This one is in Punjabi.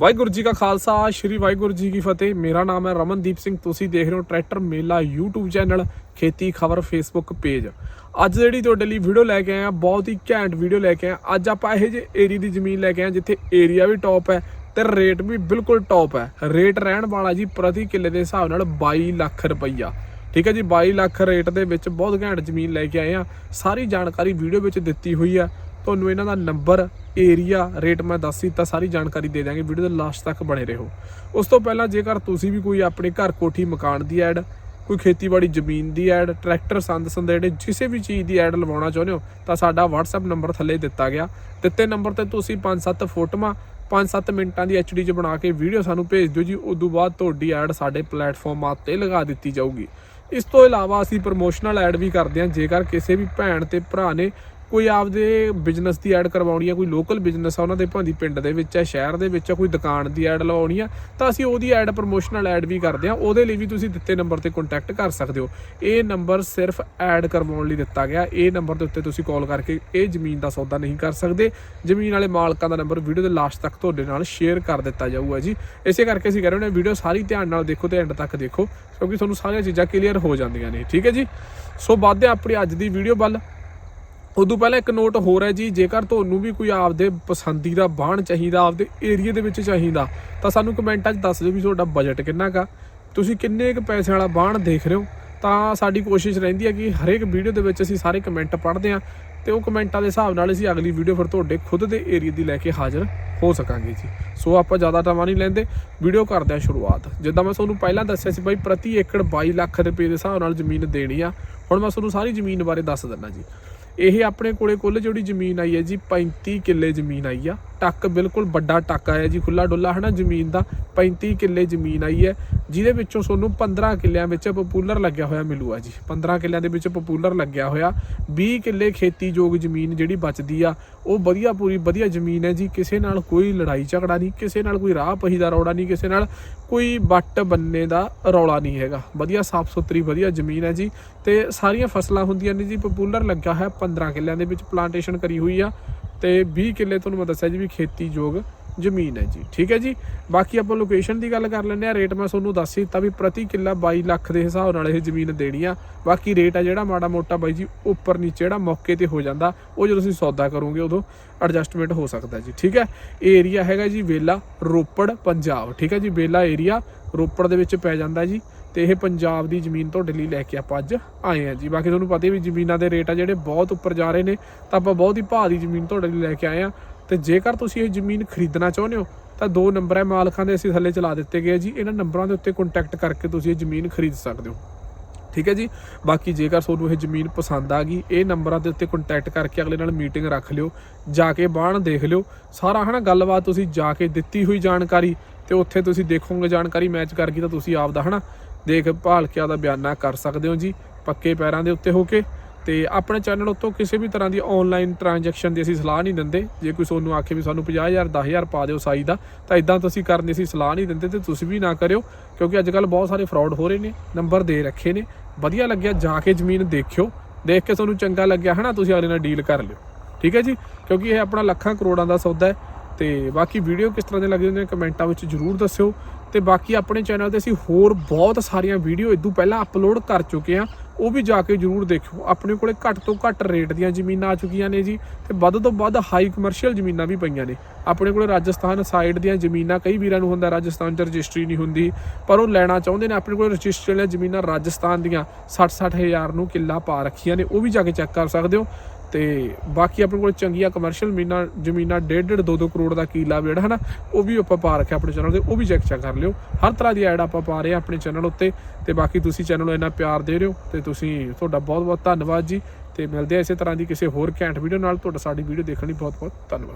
ਵਾਹਿਗੁਰੂ ਜੀ ਕਾ ਖਾਲਸਾ, ਸ੍ਰੀ ਵਾਹਿਗੁਰੂ ਜੀ ਕੀ ਫਤਿਹ। ਮੇਰਾ ਨਾਮ ਹੈ ਰਮਨਦੀਪ ਸਿੰਘ। ਤੁਸੀਂ ਦੇਖ ਰਹੇ ਹੋ ਟਰੈਕਟਰ ਮੇਲਾ YouTube ਚੈਨਲ, ਖੇਤੀ ਖਬਰ Facebook ਪੇਜ। ਅੱਜ ਜਿਹੜੀ ਤੁਹਾਡੇ ਲਈ ਵੀਡੀਓ ਲੈ ਕੇ ਆਏ ਆ ਬਹੁਤ ਹੀ ਘੈਂਟ ਵੀਡੀਓ ਲੈ ਕੇ ਆਏ ਆ ਅੱਜ ਆਪਾਂ ਇਹੋ ਜਿਹੇ ਏਰੀਆ ਦੀ ਜ਼ਮੀਨ ਲੈ ਕੇ ਆਏ ਹਾਂ, ਜਿੱਥੇ ਏਰੀਆ ਵੀ ਟੌਪ ਹੈ ਤੇ ਰੇਟ ਵੀ ਬਿਲਕੁਲ ਟੌਪ ਹੈ। ਰੇਟ ਰਹਿਣ ਵਾਲਾ ਜੀ ਪ੍ਰਤੀ ਕਿੱਲੇ ਦੇ ਹਿਸਾਬ ਨਾਲ 22 ਲੱਖ ਰੁਪਈਆ। ਠੀਕ ਹੈ ਜੀ 22 ਲੱਖ ਰੇਟ ਦੇ ਵਿੱਚ ਬਹੁਤ ਘੈਂਟ ਜ਼ਮੀਨ ਲੈ ਕੇ ਆਏ ਆ ਸਾਰੀ ਜਾਣਕਾਰੀ ਵੀਡੀਓ ਵਿੱਚ ਦਿੱਤੀ ਹੋਈ ਆ ਤੁਹਾਨੂੰ ਇਹਨਾਂ ਦਾ ਨੰਬਰ ਏਰੀਆ ਰੇਟ ਮੈਂ ਦੱਸ ਦਿੱਤਾ, ਸਾਰੀ ਜਾਣਕਾਰੀ ਦੇ ਦਾਂਗੇ ਵੀਡੀਓ ਦੇ ਲਾਸਟ ਤੱਕ ਬਣੇ ਰਹੋ। ਉਸ ਤੋਂ ਪਹਿਲਾਂ ਜੇਕਰ ਤੁਸੀਂ ਵੀ ਕੋਈ ਆਪਣੇ ਘਰ ਕੋਠੀ ਮਕਾਨ ਦੀ ਐਡ ਕੋਈ ਖੇਤੀਬਾੜੀ ਜ਼ਮੀਨ ਦੀ ਐਡ ਟਰੈਕਟਰ ਸੰਦ ਸੰਦੇੜੇ, ਕਿਸੇ ਵੀ ਚੀਜ਼ ਦੀ ਐਡ ਲਵਾਉਣਾ ਚਾਹੁੰਦੇ ਹੋ, ਤਾਂ ਸਾਡਾ WhatsApp ਨੰਬਰ ਥੱਲੇ ਦਿੱਤਾ ਗਿਆ। ਦਿੱਤੇ ਨੰਬਰ ਤੇ ਤੁਸੀਂ 5-7 ਫੋਟੋਆਂ 5-7 ਮਿੰਟਾਂ ਦੀ HD 'ਚ ਬਣਾ ਕੇ ਵੀਡੀਓ ਸਾਨੂੰ ਭੇਜ ਦਿਓ ਜੀ ਉਸ ਤੋਂ ਬਾਅਦ ਤੁਹਾਡੀ ਐਡ ਸਾਡੇ ਪਲੇਟਫਾਰਮਾਂ ਤੇ ਲਗਾ ਦਿੱਤੀ ਜਾਊਗੀ। ਇਸ ਤੋਂ ਇਲਾਵਾ ਅਸੀਂ ਪ੍ਰੋਮੋਸ਼ਨਲ ਐਡ ਵੀ ਕਰਦੇ ਹਾਂ, ਜੇਕਰ ਕਿਸੇ ਵੀ ਭੈਣ ਤੇ ਭਰਾ ਨੇ ਕੋਈ ਆਪਦੇ ਬਿਜ਼ਨਸ ਦੀ ਐਡ ਕਰਵਾਉਣੀ ਆ, ਕੋਈ ਲੋਕਲ ਬਿਜ਼ਨਸ ਆ, ਉਹਨਾਂ ਦੇ ਭਾਂਦੀ ਪਿੰਡ ਦੇ ਵਿੱਚ ਹੈ ਸ਼ਹਿਰ ਦੇ ਵਿੱਚ ਆ, ਕੋਈ ਦੁਕਾਨ ਦੀ ਐਡ ਲਵਾਉਣੀ ਆ, ਤਾਂ ਅਸੀਂ ਉਹਦੀ ਐਡ ਪ੍ਰੋਮੋਸ਼ਨਲ ਐਡ ਵੀ ਕਰਦੇ ਆ, ਉਹਦੇ ਲਈ ਵੀ ਤੁਸੀਂ ਦਿੱਤੇ ਨੰਬਰ ਤੇ ਕੰਟੈਕਟ ਕਰ ਸਕਦੇ ਹੋ। ਇਹ ਨੰਬਰ ਸਿਰਫ ਐਡ ਕਰਵਾਉਣ ਲਈ ਦਿੱਤਾ ਗਿਆ, ਇਹ ਨੰਬਰ ਦੇ ਉੱਤੇ ਤੁਸੀਂ ਕਾਲ ਕਰਕੇ ਇਹ ਜ਼ਮੀਨ ਦਾ ਸੌਦਾ ਨਹੀਂ ਕਰ ਸਕਦੇ। ਜ਼ਮੀਨ ਵਾਲੇ ਮਾਲਕਾਂ ਦਾ ਨੰਬਰ ਵੀਡੀਓ ਦੇ ਲਾਸਟ ਤੱਕ ਤੁਹਾਡੇ ਨਾਲ ਸ਼ੇਅਰ ਕਰ ਦਿੱਤਾ ਜਾਊਗਾ ਜੀ। ਇਸੇ ਕਰਕੇ ਅਸੀਂ ਕਹਿ ਰਹੇ ਹਾਂ ਵੀਡੀਓ ਸਾਰੀ ਧਿਆਨ ਨਾਲ ਦੇਖੋ ਤੇ ਐਂਡ ਤੱਕ ਦੇਖੋ, ਕਿਉਂਕਿ ਤੁਹਾਨੂੰ ਸਾਰੀਆਂ ਚੀਜ਼ਾਂ ਕਲੀਅਰ ਹੋ ਜਾਂਦੀਆਂ ਨੇ, ਠੀਕ ਹੈ ਜੀ? ਸੋ ਵੱਧਦੇ ਹਾਂ ਆਪਣੀ ਅੱਜ ਦੀ ਵੀਡੀਓ ਵੱਲ। ਉਦੋਂ ਪਹਿਲਾਂ ਇੱਕ ਨੋਟ ਹੋਰ ਹੈ ਜੀ, ਜੇਕਰ ਤੁਹਾਨੂੰ ਵੀ ਕੋਈ ਆਪਦੇ ਪਸੰਦੀਦਾ ਬਾਣ ਚਾਹੀਦਾ, ਆਪਦੇ ਏਰੀਆ ਦੇ ਵਿੱਚ ਚਾਹੀਦਾ, ਤਾਂ ਸਾਨੂੰ ਕਮੈਂਟਾਂ 'ਚ ਦੱਸ ਦਿਓ ਵੀ ਤੁਹਾਡਾ ਬਜਟ ਕਿੰਨਾ ਕਾ ਤੁਸੀਂ ਕਿੰਨੇ ਕੁ ਪੈਸੇ ਵਾਲਾ ਬਾਣ ਦੇਖ ਰਹੇ ਹੋ, ਤਾਂ ਸਾਡੀ ਕੋਸ਼ਿਸ਼ ਰਹਿੰਦੀ ਹੈ ਕਿ ਹਰੇਕ ਵੀਡੀਓ ਦੇ ਵਿੱਚ ਅਸੀਂ ਸਾਰੇ ਕਮੈਂਟ ਪੜ੍ਹਦੇ ਹਾਂ ਤੇ ਉਹ ਕਮੈਂਟਾਂ ਦੇ ਹਿਸਾਬ ਨਾਲ ਅਸੀਂ ਅਗਲੀ ਵੀਡੀਓ ਫਿਰ ਤੁਹਾਡੇ ਖੁਦ ਦੇ ਏਰੀਆ ਦੀ ਲੈ ਕੇ ਹਾਜ਼ਰ ਹੋ ਸਕਾਂਗੇ ਜੀ। ਸੋ ਆਪਾਂ ਜ਼ਿਆਦਾ ਟਾਈਮ ਨਹੀਂ ਲੈਂਦੇ ਵੀਡੀਓ ਕਰਦੇ ਹਾਂ ਸ਼ੁਰੂਆਤ। ਜਿੱਦਾਂ ਮੈਂ ਤੁਹਾਨੂੰ ਪਹਿਲਾਂ ਦੱਸਿਆ ਸੀ ਬਾਈ, ਪ੍ਰਤੀ ਏਕੜ 22 ਲੱਖ ਰੁਪਏ ਦੇ ਹਿਸਾਬ ਨਾਲ ਜ਼ਮੀਨ ਦੇਣੀ ਆ। ਹੁਣ ਮੈਂ ਤੁਹਾਨੂੰ ਸਾਰੀ ਜ਼ਮੀਨ ਬਾਰੇ ਦੱਸ ਦਿੰਦਾ ਜੀ। ਇਹ ਆਪਣੇ ਕੋਲੇ ਕੁੱਲ ਜਿਹੜੀ ਜ਼ਮੀਨ ਆਈ ਹੈ ਜੀ 35 ਕਿੱਲੇ ਜ਼ਮੀਨ ਆਈ ਆ। ਟੱਕ, ਬਿਲਕੁਲ ਵੱਡਾ ਟੱਕ ਆਇਆ ਜੀ ਖੁੱਲਾ ਡੁੱਲਾ ਹੈ ਨਾ ਜ਼ਮੀਨ ਦਾ 35 ਕਿੱਲੇ ਜ਼ਮੀਨ ਆਈ ਹੈ, ਜਿਹਦੇ ਵਿੱਚੋਂ ਤੁਹਾਨੂੰ 15 ਕਿੱਲਿਆਂ ਵਿੱਚ ਪਪੂਲਰ ਲੱਗਿਆ ਹੋਇਆ ਮਿਲੂਗਾ ਜੀ। 15 ਕਿੱਲਿਆਂ ਦੇ ਵਿੱਚ ਪਪੂਲਰ ਲੱਗਿਆ ਹੋਇਆ 20 ਕਿੱਲੇ ਖੇਤੀਯੋਗ ਜ਼ਮੀਨ ਜਿਹੜੀ ਬਚਦੀ ਆ, ਉਹ ਵਧੀਆ ਪੂਰੀ ਵਧੀਆ ਜ਼ਮੀਨ ਹੈ ਜੀ, ਕਿਸੇ ਨਾਲ ਕੋਈ ਲੜਾਈ ਝਗੜਾ ਨਹੀਂ, ਕਿਸੇ ਨਾਲ ਕੋਈ ਰਾਹ ਪਹੀ ਦਾ ਰੌਲਾ ਨਹੀਂ, ਕਿਸੇ ਨਾਲ ਕੋਈ ਵੱਟ ਬੰਨੇ ਦਾ ਰੌਲਾ ਨਹੀਂ ਹੈਗਾ। ਵਧੀਆ ਸਾਫ਼ ਸੁਥਰੀ ਵਧੀਆ ਜ਼ਮੀਨ ਹੈ ਜੀ, ਤੇ ਸਾਰੀਆਂ ਫਸਲਾਂ ਹੁੰਦੀਆਂ ਨੇ ਜੀ ਪਪੂਲਰ ਲੱਗਾ ਹੈ 15 ਕਿੱਲਿਆਂ ਦੇ ਵਿੱਚ ਪਲਾਂਟੇਸ਼ਨ ਕਰੀ ਹੋਈ ਆ ਤੇ 20 ਕਿੱਲੇ ਤੁਹਾਨੂੰ ਮੈਂ ਦੱਸਿਆ ਜੀ ਵੀ ਖੇਤੀਯੋਗ ਜ਼ਮੀਨ ਹੈ ਜੀ। ਠੀਕ ਹੈ ਜੀ? ਬਾਕੀ ਆਪਾਂ ਲੋਕੇਸ਼ਨ ਦੀ ਗੱਲ ਕਰ ਲੈਂਦੇ ਆ ਰੇਟ ਮੈਂ ਤੁਹਾਨੂੰ ਦੱਸ ਹੀ ਦਿੱਤਾ ਵੀ ਪ੍ਰਤੀ ਕਿੱਲਾ 22 ਲੱਖ ਦੇ ਹਿਸਾਬ ਨਾਲ ਇਹ ਜ਼ਮੀਨ ਦੇਣੀ ਆ। ਬਾਕੀ ਰੇਟ ਆ ਜਿਹੜਾ ਮਾੜਾ ਮੋਟਾ ਬਾਈ ਜੀ, ਉੱਪਰ ਨੀਚੇ ਜਿਹੜਾ ਮੌਕੇ ਤੇ ਹੋ ਜਾਂਦਾ, ਉਹ ਜਦੋਂ ਤੁਸੀਂ ਸੌਦਾ ਕਰੋਗੇ ਉਦੋਂ ਐਡਜਸਟਮੈਂਟ ਹੋ ਸਕਦਾ ਜੀ। ਠੀਕ ਹੈ? ਇਹ ਏਰੀਆ ਹੈਗਾ ਜੀ ਵੇਲਾ ਰੋਪੜ, ਪੰਜਾਬ। ਠੀਕ ਹੈ ਜੀ? ਵੇਲਾ ਏਰੀਆ ਰੋਪੜ ਦੇ ਵਿੱਚ ਪੈ ਜਾਂਦਾ ਜੀ। ਤੇ ਇਹ ਪੰਜਾਬ ਦੀ ਜ਼ਮੀਨ ਤੁਹਾਡੇ ਲਈ ਲੈ ਕੇ ਆਪਾਂ ਅੱਜ ਆਏ ਆ ਜੀ। ਬਾਕੀ ਤੁਹਾਨੂੰ ਪਤਾ ਹੀ ਵੀ ਜ਼ਮੀਨਾਂ ਦੇ ਰੇਟ ਆ ਜਿਹੜੇ ਬਹੁਤ ਉੱਪਰ ਜਾ ਰਹੇ ਨੇ, ਤਾਂ ਆਪਾਂ ਬਹੁਤ ਹੀ ਭਾਅ ਦੀ ਜ਼ਮੀਨ ਤੁਹਾਡੇ ਲਈ ਲੈ ਕੇ ਆਏ ਆ ਤੇ ਜੇਕਰ ਤੁਸੀਂ ਇਹ ਜ਼ਮੀਨ ਖਰੀਦਣਾ ਚਾਹੁੰਦੇ ਹੋ, ਤਾਂ ਦੋ ਨੰਬਰ ਹੈ ਮਾਲਕਾਂ ਦੇ, ਅਸੀਂ ਥੱਲੇ ਚਲਾ ਦਿੱਤੇ ਗਏ ਜੀ। ਇਹਨਾਂ ਨੰਬਰਾਂ ਦੇ ਉੱਤੇ ਕੰਟੈਕਟ ਕਰਕੇ ਤੁਸੀਂ ਇਹ ਜ਼ਮੀਨ ਖਰੀਦ ਸਕਦੇ ਹੋ। ਠੀਕ ਹੈ ਜੀ? ਬਾਕੀ ਜੇਕਰ ਤੁਹਾਨੂੰ ਇਹ ਜ਼ਮੀਨ ਪਸੰਦ ਆ ਗਈ, ਇਹ ਨੰਬਰਾਂ ਦੇ ਉੱਤੇ ਕੰਟੈਕਟ ਕਰਕੇ ਅਗਲੇ ਨਾਲ ਮੀਟਿੰਗ ਰੱਖ ਲਿਓ, ਜਾ ਕੇ ਬਾਣ ਦੇਖ ਲਿਓ। ਸਾਰਾ ਹਨਾ, ਗੱਲਬਾਤ ਤੁਸੀਂ ਜਾ ਕੇ ਦਿੱਤੀ ਹੋਈ ਜਾਣਕਾਰੀ, ਤੇ ਉੱਥੇ ਤੁਸੀਂ ਦੇਖੋਗੇ ਜਾਣਕਾਰੀ ਮੈਚ ਕਰ ਗਈ ਤਾਂ ਤੁਸੀਂ ਆਪ ਦਾ ਹਨਾ ਦੇਖ ਭਾਲ ਕੇ ਬਿਆਨਾ ਕਰ ਸਕਦੇ ਹੋ ਜੀ, ਪੱਕੇ ਪੈਰਾਂ ਦੇ ਉੱਤੇ ਹੋ ਕੇ। ਤੇ ਆਪਣੇ ਚੈਨਲ ਉੱਤੋਂ ਕਿਸੇ ਵੀ ਤਰ੍ਹਾਂ ਦੀ ਆਨਲਾਈਨ ਟ੍ਰਾਂਜੈਕਸ਼ਨ ਦੀ ਅਸੀਂ ਸਲਾਹ ਨਹੀਂ ਦਿੰਦੇ। ਜੇ ਕੋਈ ਤੁਹਾਨੂੰ ਆਖੇ ਵੀ ਸਾਨੂੰ 50000 10000 ਪਾ ਦਿਓ ਸਾਈ ਦਾ, ਤਾਂ ਇਦਾਂ ਤੁਸੀਂ ਕਰਨ ਦੀ ਅਸੀਂ ਸਲਾਹ ਨਹੀਂ ਦਿੰਦੇ ਤੇ ਤੁਸੀਂ ਵੀ ਨਾ ਕਰਿਓ, ਕਿਉਂਕਿ ਅੱਜ ਕੱਲ ਬਹੁਤ ਸਾਰੇ ਫਰਾਡ ਹੋ ਰਹੇ ਨੇ ਨੰਬਰ ਦੇ ਰੱਖੇ ਨੇ। ਵਧੀਆ ਲੱਗਿਆ ਜਾ ਕੇ ਜ਼ਮੀਨ ਦੇਖਿਓ, ਦੇਖ ਕੇ ਤੁਹਾਨੂੰ ਚੰਗਾ ਲੱਗਿਆ ਹਨਾ, ਤੁਸੀਂ ਅਗਲੇ ਨਾਲ ਡੀਲ ਕਰ ਲਿਓ। ਠੀਕ ਹੈ ਜੀ? ਕਿਉਂਕਿ ਇਹ ਆਪਣਾ ਲੱਖਾਂ ਕਰੋੜਾਂ ਦਾ ਸੌਦਾ ਹੈ। ਤੇ ਬਾਕੀ ਵੀਡੀਓ ਕਿਸ ਤਰ੍ਹਾਂ ਦੇ ਲੱਗਦੇ ਨੇ ਕਮੈਂਟਾਂ ਵਿੱਚ ਜਰੂਰ ਦੱਸਿਓ। ਤੇ ਬਾਕੀ ਆਪਣੇ ਚੈਨਲ ਤੇ ਅਸੀਂ ਹੋਰ ਬਹੁਤ ਸਾਰੀਆਂ ਵੀਡੀਓ ਇਦੋਂ ਪਹਿਲਾਂ ਅਪਲੋਡ ਕਰ ਚੁੱਕੇ ਆ ਉਹ ਵੀ ਜਾ ਕੇ ਜਰੂਰ ਦੇਖਿਓ। ਆਪਣੇ ਕੋਲੇ ਘੱਟ ਤੋਂ ਘੱਟ ਰੇਟ ਦੀਆਂ ਜ਼ਮੀਨਾਂ ਆ ਚੁੱਕੀਆਂ ਨੇ ਜੀ ਤੇ ਵੱਧ ਤੋਂ ਵੱਧ ਹਾਈ ਕਮਰਸ਼ੀਅਲ ਜ਼ਮੀਨਾਂ ਵੀ ਪਈਆਂ ਨੇ। ਆਪਣੇ ਕੋਲੇ ਰਾਜਸਥਾਨ ਸਾਈਡ ਦੀਆਂ ਜ਼ਮੀਨਾਂ, ਕਈ ਵੀਰਾਂ ਨੂੰ ਹੁੰਦਾ ਰਾਜਸਥਾਨ 'ਚ ਰਜਿਸਟਰੀ ਨਹੀਂ ਹੁੰਦੀ, ਪਰ ਉਹ ਲੈਣਾ ਚਾਹੁੰਦੇ ਨੇ। ਆਪਣੇ ਕੋਲੇ ਰਜਿਸਟਰੀ ਵਾਲੀਆਂ ਜ਼ਮੀਨਾਂ ਰਾਜਸਥਾਨ ਦੀਆਂ 60-60 ਹਜ਼ਾਰ ਨੂੰ ਕਿੱਲਾ ਪਾ ਰੱਖੀਆਂ ਨੇ, ਉਹ ਵੀ ਜਾ ਕੇ ਚੈੱਕ ਕਰ ਸਕਦੇ ਹੋ। ਤੇ ਬਾਕੀ ਆਪਣੇ ਕੋਲ ਚੰਗੀਆਂ ਕਮਰਸ਼ੀਅਲ ਜ਼ਮੀਨਾਂ ਜ਼ਮੀਨਾਂ 1.5 2-2 ਕਰੋੜ ਦਾ ਕੀਲਾ ਵੇੜ ਹਨਾ ਉਹ ਵੀ ਆਪਾਂ ਪਾ ਰੱਖਿਆ ਆਪਣੇ ਚੈਨਲ ਤੇ, ਉਹ ਵੀ ਚੈੱਕ ਚੈੱਕ ਕਰ ਲਿਓ। ਹਰ ਤਰ੍ਹਾਂ ਦੀ ਐਡ ਆਪਾਂ ਪਾ ਰਹੇ ਆ ਆਪਣੇ ਚੈਨਲ ਉੱਤੇ ਤੇ ਬਾਕੀ ਤੁਸੀਂ ਚੈਨਲ ਨੂੰ ਇੰਨਾ ਪਿਆਰ ਦੇ ਰਹੇ ਹੋ ਤੇ ਤੁਸੀਂ ਤੁਹਾਡਾ ਬਹੁਤ ਬਹੁਤ ਧੰਨਵਾਦ ਜੀ ਤੇ ਮਿਲਦੇ ਆ ਇਸੇ ਤਰ੍ਹਾਂ ਦੀ ਕਿਸੇ ਹੋਰ ਘੈਂਟ ਵੀਡੀਓ ਨਾਲ। ਤੁਹਾਡਾ ਸਾਡੀ ਵੀਡੀਓ ਦੇਖਣ ਲਈ ਬਹੁਤ ਬਹੁਤ ਧੰਨਵਾਦ।